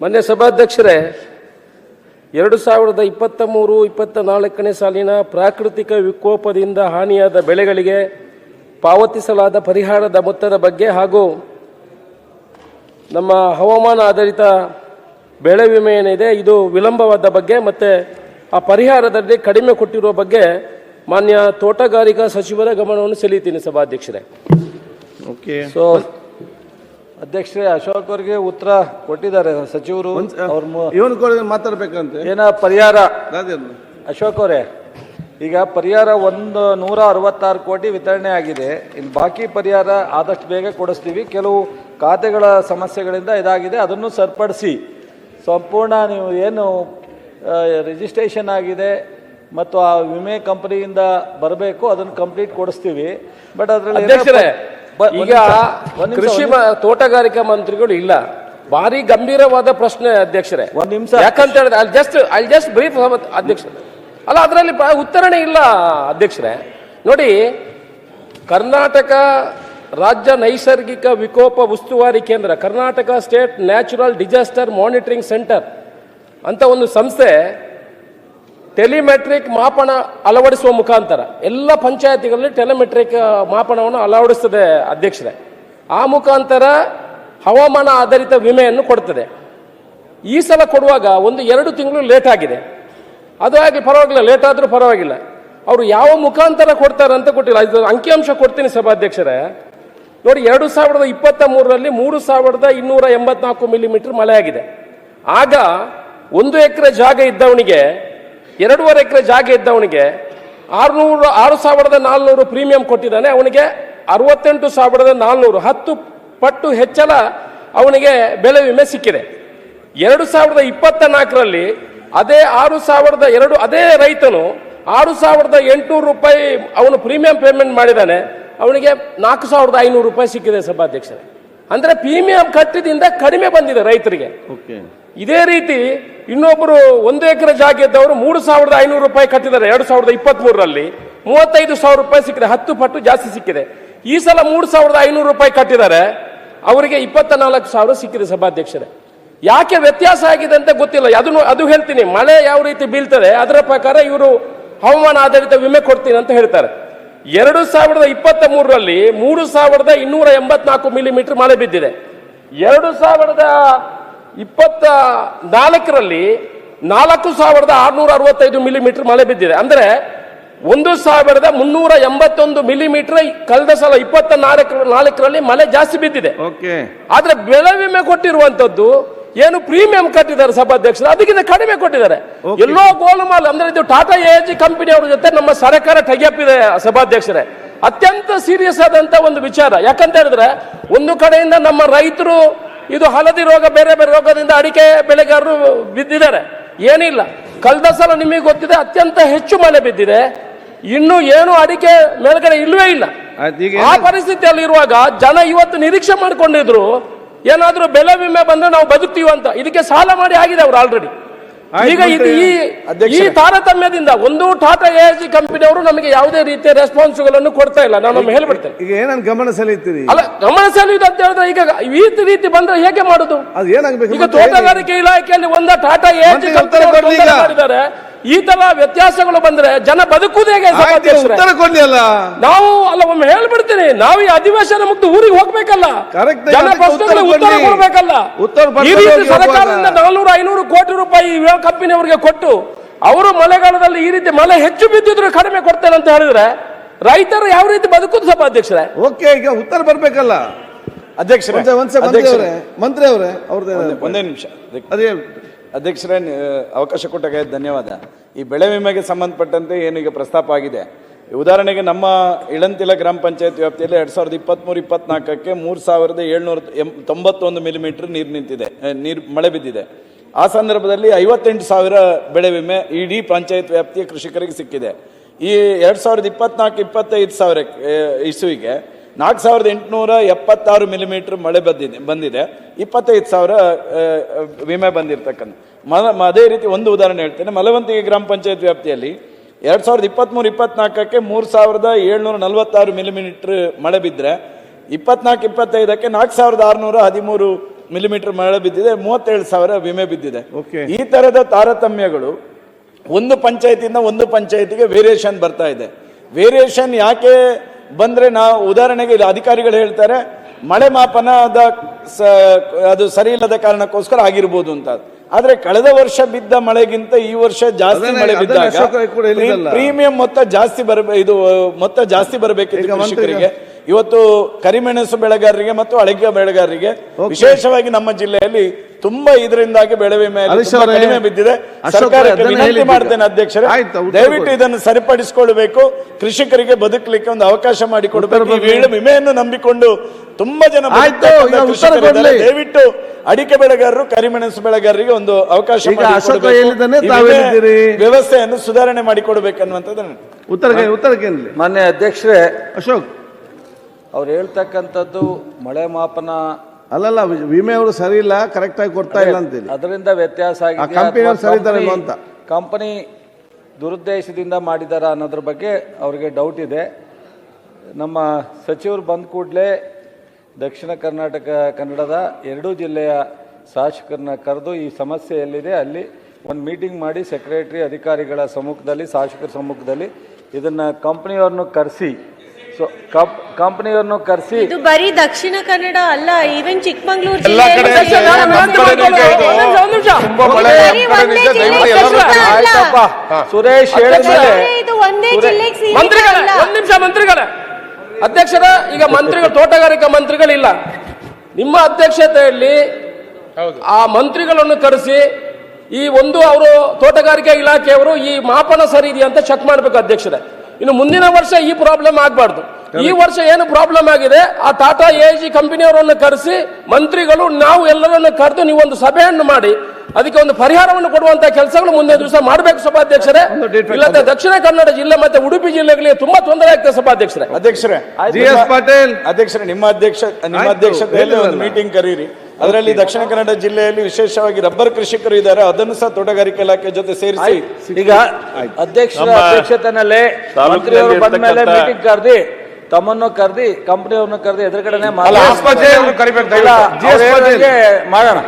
ಮೊನ್ನೆ ಸಭಾಧ್ಯಕ್ಷರೇ ಎರಡು ಸಾವಿರದ ಇಪ್ಪತ್ತ ಮೂರು ಇಪ್ಪತ್ತ ನಾಲ್ಕನೇ ಸಾಲಿನ ಪ್ರಾಕೃತಿಕ ವಿಕೋಪದಿಂದ ಹಾನಿಯಾದ ಬೆಳೆಗಳಿಗೆ ಪಾವತಿಸಲಾದ ಪರಿಹಾರದ ಮೊತ್ತದ ಬಗ್ಗೆ ಹಾಗೂ ನಮ್ಮ ಹವಾಮಾನ ಆಧಾರಿತ ಬೆಳೆ ವಿಮೆ ಏನಿದೆ ಇದು ವಿಳಂಬವಾದ ಬಗ್ಗೆ ಮತ್ತು ಆ ಪರಿಹಾರದಲ್ಲಿ ಕಡಿಮೆ ಕೊಟ್ಟಿರುವ ಬಗ್ಗೆ ಮಾನ್ಯ ತೋಟಗಾರಿಕಾ ಸಚಿವರ ಗಮನವನ್ನು ಸೆಳೀತೀನಿ ಸಭಾಧ್ಯಕ್ಷರೇ. ಓಕೆ ಸೊ ಅಧ್ಯಕ್ಷರೇ ಅಶೋಕ್ ಅವರಿಗೆ ಉತ್ತರ ಕೊಟ್ಟಿದ್ದಾರೆ ಸಚಿವರು ಇವನು ಕೂಡ ಮಾತಾಡ್ಬೇಕಂತೆ. ಏನ ಪರಿಹಾರ? ಅಶೋಕ್ ಅವರೇ ಈಗ ಪರಿಹಾರ ಒಂದು ನೂರ ಅರವತ್ತಾರು ಕೋಟಿ ವಿತರಣೆ ಆಗಿದೆ. ಇನ್ನು ಬಾಕಿ ಪರಿಹಾರ ಆದಷ್ಟು ಬೇಗ ಕೊಡಿಸ್ತೀವಿ. ಕೆಲವು ಖಾತೆಗಳ ಸಮಸ್ಯೆಗಳಿಂದ ಇದಾಗಿದೆ. ಅದನ್ನು ಸರಿಪಡಿಸಿ ಸಂಪೂರ್ಣ ನೀವು ಏನು ರಿಜಿಸ್ಟ್ರೇಷನ್ ಆಗಿದೆ ಮತ್ತು ಆ ವಿಮೆ ಕಂಪನಿಯಿಂದ ಬರಬೇಕು. ಅದನ್ನು ಕಂಪ್ಲೀಟ್ ಕೊಡಿಸ್ತೀವಿ. ಬಟ್ ಅದರಲ್ಲಿ ಅಧ್ಯಕ್ಷರೇ ಈಗ ಕೃಷಿ ತೋಟಗಾರಿಕಾ ಮಂತ್ರಿಗಳು ಇಲ್ಲ. ಭಾರಿ ಗಂಭೀರವಾದ ಪ್ರಶ್ನೆ ಅಧ್ಯಕ್ಷರೇ. ಒಂದ್ ನಿಮಿಷ. ಯಾಕಂತ ಹೇಳಿದ್ರೆ ಅಲ್ಲಿ ಜಸ್ಟ್ ಅಲ್ಲಿ ಜಸ್ಟ್ ಬ್ರೀಫ್ ಅಧ್ಯಕ್ಷ ಅಲ್ಲ ಅದರಲ್ಲಿ ಉತ್ತರಣೆ ಇಲ್ಲ ಅಧ್ಯಕ್ಷರೇ. ನೋಡಿ ಕರ್ನಾಟಕ ರಾಜ್ಯ ನೈಸರ್ಗಿಕ ವಿಕೋಪ ಉಸ್ತುವಾರಿ ಕೇಂದ್ರ Karnataka state natural disaster monitoring centre ಅಂತ ಒಂದು ಸಂಸ್ಥೆ ಟೆಲಿಮೆಟ್ರಿಕ್ ಮಾಪನ ಅಳವಡಿಸುವ ಮುಖಾಂತರ ಎಲ್ಲ ಪಂಚಾಯತಿಗಳಲ್ಲಿ ಟೆಲಿಮೆಟ್ರಿಕ್ ಮಾಪನವನ್ನು ಅಳವಡಿಸ್ತದೆ ಅಧ್ಯಕ್ಷರೇ. ಆ ಮುಖಾಂತರ ಹವಾಮಾನ ಆಧಾರಿತ ವಿಮೆಯನ್ನು ಕೊಡ್ತದೆ. ಈ ಸಲ ಕೊಡುವಾಗ ಒಂದು ಎರಡು ತಿಂಗಳು ಲೇಟ್ ಆಗಿದೆ. ಅದು ಆಗಲಿ ಪರವಾಗಿಲ್ಲ, ಲೇಟ್ ಆದರೂ ಪರವಾಗಿಲ್ಲ. ಅವರು ಯಾವ ಮುಖಾಂತರ ಕೊಡ್ತಾರೆ ಅಂತ ಕೊಟ್ಟಿಲ್ಲ ಇದು ಅಂಕಿಅಂಶ ಕೊಡ್ತೀನಿ ಸಭಾಧ್ಯಕ್ಷರೇ. ನೋಡಿ, ಎರಡು ಸಾವಿರದ ಇಪ್ಪತ್ತ ಮೂರರಲ್ಲಿ ಮೂರು ಸಾವಿರದ ಇನ್ನೂರ ಎಂಬತ್ನಾಲ್ಕು ಮಿಲಿಮೀಟರ್ ಮಳೆ ಆಗಿದೆ. ಆಗ ಒಂದು ಎಕರೆ ಜಾಗ ಇದ್ದವನಿಗೆ ಎರಡೂವರೆ ಎಕರೆ ಜಾಗ ಇದ್ದವನಿಗೆ ಆರುನೂರು, ಆರು ಸಾವಿರದ ನಾಲ್ನೂರು ಪ್ರೀಮಿಯಂ ಕೊಟ್ಟಿದ್ದಾನೆ. ಅವನಿಗೆ ಅರವತ್ತೆಂಟು ಸಾವಿರದ ನಾಲ್ನೂರು, ಹತ್ತು ಪಟ್ಟು ಹೆಚ್ಚಳ ಅವನಿಗೆ ಬೆಳೆ ವಿಮೆ ಸಿಕ್ಕಿದೆ. ಎರಡು ಸಾವಿರದ ಇಪ್ಪತ್ತ ನಾಲ್ಕರಲ್ಲಿ ಅದೇ ಆರು ಸಾವಿರದ ಎರಡು, ಅದೇ ರೈತನು ಆರು ಸಾವಿರದ ಎಂಟುನೂರು ರೂಪಾಯಿ ಅವನು ಪ್ರೀಮಿಯಂ ಪೇಮೆಂಟ್ ಮಾಡಿದ್ದಾನೆ. ಅವನಿಗೆ ನಾಲ್ಕು ಸಾವಿರದ ಐನೂರು ರೂಪಾಯಿ ಸಿಕ್ಕಿದೆ ಸಭಾಧ್ಯಕ್ಷರೇ. ಅಂದ್ರೆ ಪ್ರೀಮಿಯಂ ಕಟ್ಟಿದಿಂದ ಕಡಿಮೆ ಬಂದಿದೆ ರೈತರಿಗೆ. ಇದೇ ರೀತಿ ಇನ್ನೊಬ್ಬರು ಒಂದು ಎಕರೆ ಜಾಗ ಇದ್ದವರು ಮೂರು ಸಾವಿರದ ಐನೂರು ರೂಪಾಯಿ ಕಟ್ಟಿದ್ದಾರೆ ಎರಡು ಸಾವಿರದ ಇಪ್ಪತ್ತ್ ಮೂರರಲ್ಲಿ ಮೂವತ್ತೈದು ಸಾವಿರ ರೂಪಾಯಿ ಸಿಕ್ಕಿದೆ ಹತ್ತು ಪಟ್ಟು ಜಾಸ್ತಿ ಸಿಕ್ಕಿದೆ. ಈ ಸಲ ಮೂರು ಸಾವಿರದ ಐನೂರು ರೂಪಾಯಿ ಕಟ್ಟಿದ್ದಾರೆ ಅವರಿಗೆ ಇಪ್ಪತ್ತ ನಾಲ್ಕು ಸಾವಿರ ಸಿಕ್ಕಿದೆ ಸಭಾಧ್ಯಕ್ಷರೇ. ಯಾಕೆ ವ್ಯತ್ಯಾಸ ಆಗಿದೆ ಅಂತ ಗೊತ್ತಿಲ್ಲ ಅದನ್ನು ಅದು ಹೇಳ್ತೀನಿ. ಮಳೆ ಯಾವ ರೀತಿ ಬೀಳ್ತದೆ ಅದರ ಪ್ರಕಾರ ಇವರು ಹವಾಮಾನ ಆಧಾರಿತ ವಿಮೆ ಕೊಡ್ತೀನಿ ಅಂತ ಹೇಳ್ತಾರೆ. ಎರಡು ಸಾವಿರದ ಇಪ್ಪತ್ತ ಮೂರರಲ್ಲಿ ಮೂರು ಸಾವಿರದ ಇನ್ನೂರ ಎಂಬತ್ನಾಲ್ಕು ಮಿಲಿಮೀಟರ್ ಮಳೆ ಬಿದ್ದಿದೆ. ಎರಡು ಸಾವಿರದ ಇಪ್ಪತ್ತ ನಾಲ್ಕರಲ್ಲಿ ನಾಲ್ಕು ಸಾವಿರದ ಆರುನೂರ ಅರವತ್ತೈದು ಮಿಲಿಮೀಟರ್ ಮಳೆ ಬಿದ್ದಿದೆ. ಅಂದರೆ ಒಂದು ಸಾವಿರದ ಮುನ್ನೂರ ಎಂಬತ್ತೊಂದು ಮಿಲಿಮೀಟರ್ ಕಳೆದ ಸಲ ಇಪ್ಪತ್ತ ನಾಲ್ಕು ನಾಲ್ಕರಲ್ಲಿ ಮಳೆ ಜಾಸ್ತಿ ಬಿದ್ದಿದೆ. ಆದ್ರೆ ಬೆಳೆ ವಿಮೆ ಕೊಟ್ಟಿರುವಂತದ್ದು ಏನು ಪ್ರೀಮಿಯಂ ಕಟ್ಟಿದ್ದಾರೆ ಸಭಾಧ್ಯಕ್ಷರು. ಅದಕ್ಕಿಂತ ಕಡಿಮೆ ಕೊಟ್ಟಿದ್ದಾರೆ. ಎಲ್ಲೋ ಗೋಲ್ಮಾಲ್ ಅಂದ್ರೆ ಇದು ಟಾಟಾ ಎಜಿ ಕಂಪನಿ ಅವರ ಜೊತೆ ನಮ್ಮ ಸರ್ಕಾರ ಟೈಅಪ್ ಸಭಾಧ್ಯಕ್ಷರೇ. ಅತ್ಯಂತ ಸೀರಿಯಸ್ ಆದಂತ ಒಂದು ವಿಚಾರ. ಯಾಕಂತ ಹೇಳಿದ್ರೆ ಒಂದು ಕಡೆಯಿಂದ ನಮ್ಮ ರೈತರು ಇದು ಹಳದಿ ರೋಗ ಬೇರೆ ಬೇರೆ ರೋಗದಿಂದ ಅಡಿಕೆ ಬೆಳೆಗಾರರು ಬಿದ್ದಿದ್ದಾರೆ. ಏನಿಲ್ಲ. ಕಳೆದ ಸಲ ನಿಮಗೆ ಗೊತ್ತಿದೆ ಅತ್ಯಂತ ಹೆಚ್ಚು ಮಳೆ ಬಿದ್ದಿದೆ. ಇನ್ನು ಏನು ಅಡಿಕೆ ಮೇಲ್ಗಡೆ ಇಲ್ಲವೇ ಇಲ್ಲ. ಆ ಪರಿಸ್ಥಿತಿಯಲ್ಲಿ ಇರುವಾಗ ಜನ ಇವತ್ತು ನಿರೀಕ್ಷೆ ಮಾಡ್ಕೊಂಡಿದ್ರು ಏನಾದ್ರೂ ಬೆಲೆ ವಿಮೆ ಬಂದ್ರೆ ನಾವು ಬದುಕ್ತೀವಿ ಅಂತ. ಇದಕ್ಕೆ ಸಾಲ ಮಾಡಿ ಆಗಿದೆ ಅವ್ರು ಆಲ್ರೆಡಿ ಈಗ ಇದು ಈ. ತಾರತಮ್ಯದಿಂದ ಒಂದು ಟಾಟಾ ಎ ಜಿ ಕಂಪನಿಯವರು ನಮಗೆ ಯಾವುದೇ ರೀತಿಯ ರೆಸ್ಪಾನ್ಸ್ಗಳನ್ನು ಕೊಡ್ತಾ ಇಲ್ಲ. ನಾನು ಹೇಳ್ಬಿಡ್ತೇನೆ. ಈಗ ಏನನ್ನ ಗಮನ ಸೆಳೆಯುತ್ತೀರಿ? ಅಲ್ಲ ಗಮನ ಸೆಳೆಯುದು ಅಂತ ಹೇಳಿದ್ರೆ ಈಗ ಈ ರೀತಿ ಬಂದ್ರೆ ಹೇಗೆ ಮಾಡುದು? ಅದು ಏನಾಗ್ಬೇಕು ಈಗ. ತೋಟಗಾರಿಕೆ ಇಲಾಖೆಯಲ್ಲಿ ಒಂದ ಟಾಟಾ ಎ ಜಿ ಕಂಪನಿ ಮಾಡಿದ್ದಾರೆ. ಈ ತರ ವ್ಯತ್ಯಾಸಗಳು ಬಂದ್ರೆ ಜನ ಬದುಕುದೇ ಹೇಗೆ ಆಯ್ತು, ಸಭಾಧ್ಯಕ್ಷರೇ? ಉತ್ತರ ಕೊಡ್ಲಿಲ್ಲ ನಾವು ಅಲ್ಲ ಒಮ್ಮೆ ಹೇಳ್ಬಿಡ್ತೀನಿ. ನಾವು ಈ ಅಧಿವೇಶನ ಮುಗ್ದು ಊರಿಗೆ ಹೋಗ್ಬೇಕಲ್ಲ. ಜನ ಅದಕ್ಕೆ ಉತ್ತರ ಕೊಡ್ಬೇಕಲ್ಲ. ಉತ್ತರ ಈ ರೀತಿ ಸರ್ಕಾರದಿಂದ. ನಾಲ್ನೂರು ಐನೂರು ಕೋಟಿ ರೂಪಾಯಿ ಕಂಪನಿಯವರಿಗೆ ಕೊಟ್ಟು ಅವರು ಮಳೆಗಾಲದಲ್ಲಿ ಈ ರೀತಿ ಮಳೆ ಹೆಚ್ಚು ಬಿದ್ದಿದ್ರು ಕಡಿಮೆ ಕೊಡ್ತೇನೆ ಅಂತ ಹೇಳಿದ್ರೆ ರೈತರು ಯಾವ ರೀತಿ ಬದುಕುದು ಸಭಾಧ್ಯಕ್ಷರೇ? ಓಕೆ ಈಗ ಉತ್ತರ ಬರ್ಬೇಕಲ್ಲ? ಅಧ್ಯಕ್ಷರೇ ಒಂದ್ಸೆ ಮಂತ್ರಿ ಅಧ್ಯಕ್ಷರೇ, ಅವರೇ ಅವ್ರದ್ದು ಒಂದೇ- ಒಂದೇ ನಿಮಿಷ. ಅದೇ ಅಧ್ಯಕ್ಷರೇ ಅವಕಾಶ ಕೊಟ್ಟಾಗ ಧನ್ಯವಾದ. ಈ ಬೆಳೆ ವಿಮೆಗೆ ಸಂಬಂಧಪಟ್ಟಂತೆ ಏನೀಗ ಪ್ರಸ್ತಾಪ ಆಗಿದೆ? ಉದಾಹರಣೆಗೆ ನಮ್ಮ ಇಳಂತಿಲ ಗ್ರಾಮ ಪಂಚಾಯತ್ ವ್ಯಾಪ್ತಿಯಲ್ಲಿ ಎರಡು ಸಾವಿರದ ಇಪ್ಪತ್ತ್ಮೂರು ಇಪ್ಪತ್ನಾಲ್ಕಕ್ಕೆ ಮೂರು ಸಾವಿರದ ಏಳ್ನೂರ ಎಂ, ತೊಂಬತ್ತೊಂದು ಮಿಲಿಮೀಟ್ರ್ ನೀರು ನಿಂತಿದೆ ನೀರು ಮಳೆ ಬಿದ್ದಿದೆ. ಆ ಸಂದರ್ಭದಲ್ಲಿ ಐವತ್ತೆಂಟು ಸಾವಿರ ಬೆಳೆ ವಿಮೆ ಇಡೀ ಪಂಚಾಯತ್ ವ್ಯಾಪ್ತಿಯ ಕೃಷಿಕರಿಗೆ ಸಿಕ್ಕಿದೆ. ಈ ಎರಡು ಸಾವಿರದ ಇಪ್ಪತ್ನಾಲ್ಕು, ಇಪ್ಪತ್ತೈದು ಸಾವಿರ ಇಸುವಿಗೆ ನಾಲ್ಕು ಸಾವಿರದ ಎಂಟುನೂರ ಎಪ್ಪತ್ತಾರು ಮಿಲಿಮೀಟ್ರ್ ಮಳೆ ಬಂದಿದೆ ಬಂದಿದೆ. ಇಪ್ಪತ್ತೈದು ಸಾವಿರ ವಿಮೆ ಬಂದಿರತಕ್ಕಂಥ. ಮಲ ಮ- ಅದೇ ರೀತಿ ಒಂದು ಉದಾಹರಣೆ ಹೇಳ್ತೇನೆ. ಮಲವಂತಿಗೆ ಗ್ರಾಮ ಪಂಚಾಯತ್ ವ್ಯಾಪ್ತಿಯಲ್ಲಿ ಎರಡು ಸಾವಿರದ ಇಪ್ಪತ್ತ್ಮೂರು ಇಪ್ಪತ್ನಾಲ್ಕಕ್ಕೆ ಮೂರು ಸಾವಿರದ ಏಳ್ನೂರ ನಲವತ್ತಾರು ಮಿಲಿಮೀಟ್ರ್ ಮಳೆ ಬಿದ್ದರೆ ಇಪ್ಪತ್ನಾಲ್ಕು ಇಪ್ಪತ್ತೈದಕ್ಕೆ ನಾಲ್ಕು ಸಾವಿರದ ಆರುನೂರ ಹದಿಮೂರು ಮಿಲಿಮೀಟರ್ ಮಳೆ ಬಿದ್ದಿದೆ ಮೂವತ್ತೇಳು ಸಾವಿರ ವಿಮೆ ಬಿದ್ದಿದೆ. ಓಕೆ ಈ ಥರದ ತಾರತಮ್ಯಗಳು ಒಂದು ಪಂಚಾಯತಿಯಿಂದ ಒಂದು ಪಂಚಾಯತಿಗೆ ವೇರಿಯೇಷನ್ ಬರ್ತಾ ಇದೆ. ವೇರಿಯೇಷನ್ ಯಾಕೆ ಬಂದ್ರೆ ನಾವು ಉದಾಹರಣೆಗೆ ಇಲ್ಲಿ ಅಧಿಕಾರಿಗಳು ಹೇಳ್ತಾರೆ ಮಳೆ ಮಾಪನದ ಸ- ಅದು ಸರಿ ಇಲ್ಲದ ಕಾರಣಕ್ಕೋಸ್ಕರ ಆಗಿರ್ಬೋದು ಅಂತ ಆದ್ರೆ ಕಳೆದ ವರ್ಷ ಬಿದ್ದ ಮಳೆಗಿಂತ ಈ ವರ್ಷ ಜಾಸ್ತಿ ಮಳೆ ಬಿದ್ದಾಗ. ಪ್ರೀಮಿಯಂ ಮೊತ್ತ ಜಾಸ್ತಿ ಬರಬೇಕು ಇದು ಮೊತ್ತ ಜಾಸ್ತಿ ಬರಬೇಕಿತ್ತು ಮಂತ್ರಿ- ಕೃಷಿಕರಿಗೆ ಇವತ್ತು ಕರಿಮೆಣಸು ಬೆಳೆಗಾರರಿಗೆ ಮತ್ತು ಅಡಿಕೆ ಬೆಳೆಗಾರರಿಗೆ ವಿಶೇಷವಾಗಿ ನಮ್ಮ ಜಿಲ್ಲೆಯಲ್ಲಿ ತುಂಬಾ ಇದರಿಂದಾಗಿ ಬೆಳೆ ವಿಮೆ ಕಡಿಮೆ ಬಿದ್ದಿದೆ. ಸರ್ಕಾರಕ್ಕೆ ವಿನಂತಿ ಮಾಡ್ತೇನೆ ಅಧ್ಯಕ್ಷರೇ. ದಯವಿಟ್ಟು. ಇದನ್ನು ಸರಿಪಡಿಸಿಕೊಳ್ಬೇಕು ಕೃಷಿಕರಿಗೆ ಬದುಕಲಿಕ್ಕೆ ಒಂದು ಅವಕಾಶ ಮಾಡಿಕೊಡಬೇಕು. ಉತ್ತರ ಈ ವೇಳೆ ವಿಮೆಯನ್ನು ನಂಬಿಕೊಂಡು ತುಂಬಾ ಜನ ಉತ್ತರ. ದಯವಿಟ್ಟು ಅಡಿಕೆ ಬೆಳೆಗಾರರು ಕರಿಮೆಣಸು ಬೆಳೆಗಾರರಿಗೆ ಒಂದು ಅವಕಾಶ. ವ್ಯವಸ್ಥೆಯನ್ನು ಸುಧಾರಣೆ ಮಾಡಿಕೊಡ್ಬೇಕನ್ನುವಂಥದ್ದು ಉತ್ತರಕ್ಕೆ ಉತ್ತರ ಮಾನ್ಯ ಅಧ್ಯಕ್ಷರೇ ಅಶೋಕ್. ಅವ್ರು ಹೇಳ್ತಕ್ಕಂಥದ್ದು ಮಳೆ ಮಾಪನ. ಅಲ್ಲಲ್ಲ ವಿಮೆ ಅವರು ಸರಿ ಇಲ್ಲ ಕರೆಕ್ಟ್ ಆಗಿ ಕೊಡ್ತಾ ಇಲ್ಲ ಅಂತೀನಿ ಅದರಿಂದ ವ್ಯತ್ಯಾಸ ಆ ಕಂಪನಿಯವ್ರು ಸರಿ ಇದ್ದಾರೆ ಅಂತ. ಕಂಪನಿ ದುರುದ್ದೇಶದಿಂದ ಮಾಡಿದಾರ ಅನ್ನೋದ್ರ ಬಗ್ಗೆ ಅವರಿಗೆ ಡೌಟ್ ಇದೆ. ನಮ್ಮ ಸಚಿವರು ಬಂದ ಕೂಡಲೇ ದಕ್ಷಿಣ ಕರ್ನಾಟಕ ಕನ್ನಡದ ಎರಡೂ ಜಿಲ್ಲೆಯ ಶಾಸಕರನ್ನ ಕರೆದು ಈ ಸಮಸ್ಯೆ ಎಲ್ಲಿದೆ ಅಲ್ಲಿ ಒಂದು ಮೀಟಿಂಗ್ ಮಾಡಿ ಸೆಕ್ರೆಟರಿ ಅಧಿಕಾರಿಗಳ ಸಮ್ಮುಖದಲ್ಲಿ ಶಾಸಕರ ಸಮ್ಮುಖದಲ್ಲಿ ಇದನ್ನು ಕಂಪ್ನಿಯವ್ರನ್ನು ಕರೆಸಿ ಸೊ ಕಂಪ್ನಿಯವ್ರನ್ನು ಕರೆಸಿ ಇದು ಬರೀ ದಕ್ಷಿಣ ಕನ್ನಡ ಅಲ್ಲ ಈವನ್ ಚಿಕ್ಕಮಂಗ್ಳೂರು. ಸುರೇಶ್ ಮಂತ್ರಿಗಳ ಒಂದ್ ನಿಮಿಷ ಮಂತ್ರಿಗಳ. ಅಧ್ಯಕ್ಷರ ಈಗ ಮಂತ್ರಿಗಳು ತೋಟಗಾರಿಕಾ ಮಂತ್ರಿಗಳಿಲ್ಲ. ನಿಮ್ಮ ಅಧ್ಯಕ್ಷತೆಯಲ್ಲಿ ಆ ಮಂತ್ರಿಗಳನ್ನು ಕರೆಸಿ ಈ ಒಂದು ಅವರು ತೋಟಗಾರಿಕೆ ಇಲಾಖೆಯವರು ಈ ಮಾಪನ ಸರಿ ಇದೆಯಾ ಅಂತ ಚೆಕ್ ಮಾಡಬೇಕು ಅಧ್ಯಕ್ಷರೇ. ಇನ್ನು ಮುಂದಿನ ವರ್ಷ ಈ ಪ್ರಾಬ್ಲಮ್ ಆಗಬಾರ್ದು. ಈ ವರ್ಷ ಏನು ಪ್ರಾಬ್ಲಮ್ ಆಗಿದೆ? ಆ ಟಾಟಾ ಎ ಜಿ ಕಂಪನಿಯವರನ್ನು ಕರೆಸಿ ಮಂತ್ರಿಗಳು ನಾವು ಎಲ್ಲರನ್ನು ಕರೆದು ನೀವು ಒಂದು ಸಭೆಯನ್ನು ಮಾಡಿ ಅದಕ್ಕೆ ಒಂದು ಪರಿಹಾರವನ್ನು ಕೊಡುವಂತ ಕೆಲಸಗಳು ಮುಂದಿನ ದಿವಸ ಮಾಡಬೇಕು ಸಭಾಧ್ಯಕ್ಷರೇ. ಇಲ್ಲದೆ ದಕ್ಷಿಣ ಕನ್ನಡ ಜಿಲ್ಲೆ ಮತ್ತೆ ಉಡುಪಿ ಜಿಲ್ಲೆಗಳಿಗೆ ತುಂಬಾ ತೊಂದರೆ ಆಗ್ತದೆ ಸಭಾಧ್ಯಕ್ಷರೇ. ಅಧ್ಯಕ್ಷರೇ ಜಿ ಎಸ್ ಪಾಟೀಲ್. ಅಧ್ಯಕ್ಷರೇ ನಿಮ್ಮ ಅಧ್ಯಕ್ಷ ನಿಮ್ಮ ಅಧ್ಯಕ್ಷತೆಯಲ್ಲಿ ಒಂದು ಮೀಟಿಂಗ್ ಕರೀರಿ. ಅದರಲ್ಲಿ ದಕ್ಷಿಣ ಕನ್ನಡ ಜಿಲ್ಲೆಯಲ್ಲಿ ವಿಶೇಷವಾಗಿ ರಬ್ಬರ್ ಕೃಷಿಕರು ಇದ್ದಾರೆ. ಅದನ್ನು ಸಹ ತೋಟಗಾರಿಕೆ ಇಲಾಖೆ ಜೊತೆ ಸೇರಿಸಿ ಈಗ ಅಧ್ಯಕ್ಷರ ಅಧ್ಯಕ್ಷತನಲ್ಲಿ ಮಂತ್ರಿಯವರು ಬಂದ ಮೇಲೆ ಇರ್ತಕ್ಕಂಥ- ಮೀಟಿಂಗ್ ಕರೆದಿ ತಮ್ಮನ್ನು ಕರ್ದಿ ಕಂಪನಿಯವ್ರನ್ನ ಕರೆದಿ ಎದುರುಗಡೆನೆ ದಯವಿಟ್ಟು. ಮಾಡೋಣ.